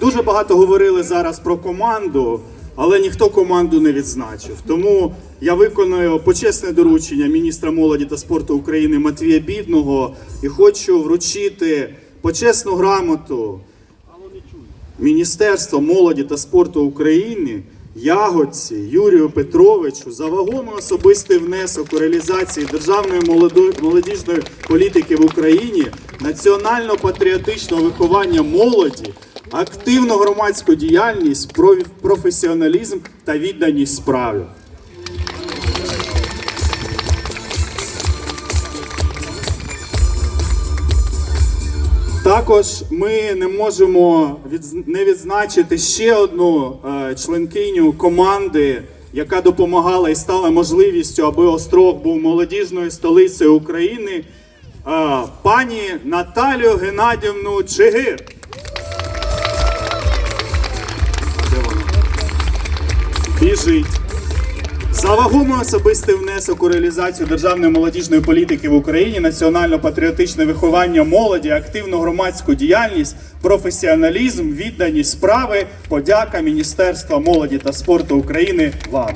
дуже багато говорили зараз про команду, але ніхто команду не відзначив. Тому я виконую почесне доручення міністра молоді та спорту України Матвія Бідного і хочу вручити почесну грамоту Міністерства молоді та спорту України Ягодці Юрію Петровичу за вагомий особистий внесок у реалізації державної молодіжної політики в Україні, національно-патріотичного виховання молоді, активну громадську діяльність, професіоналізм та відданість справі. Також ми не можемо не відзначити ще одну е, членкиню команди, яка допомагала і стала можливістю, аби Острог був молодіжною столицею України, е, пані Наталію Геннадівну Чигир. Біжить. За вагомий особистий внесок у реалізацію державної молодіжної політики в Україні, національно-патріотичне виховання молоді, активну громадську діяльність, професіоналізм, відданість справи, подяка Міністерства молоді та спорту України вам.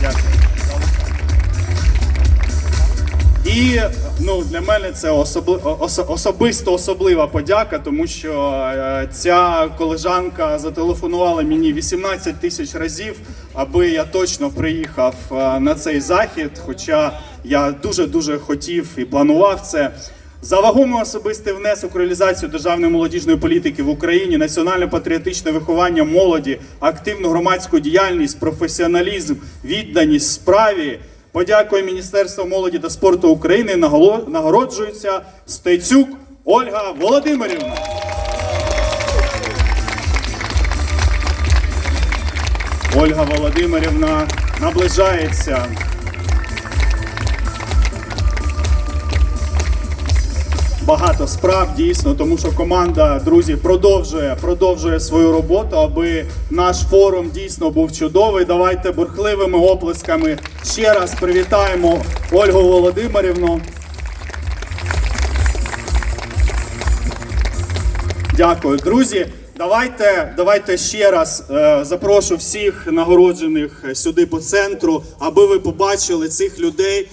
Дякую. І ну, для мене це особли, ос- особисто особлива подяка, тому що е, ця колежанка зателефонувала мені 18 тисяч разів, аби я точно приїхав е, на цей захід. Хоча я дуже дуже хотів і планував це. За вагомий особистий внесок реалізацію державної молодіжної політики в Україні, національно-патріотичне виховання молоді, активну громадську діяльність, професіоналізм, відданість справі. Подякую Міністерству молоді та спорту України. Нагороджується Стецюк Ольга Володимирівна. Ольга Володимирівна наближається. Багато справ дійсно, тому що команда друзі продовжує продовжує свою роботу, аби наш форум дійсно був чудовий. Давайте бурхливими оплесками ще раз привітаємо Ольгу Володимирівну. Дякую, друзі. Давайте, давайте ще раз е, запрошу всіх нагороджених сюди по центру, аби ви побачили цих людей,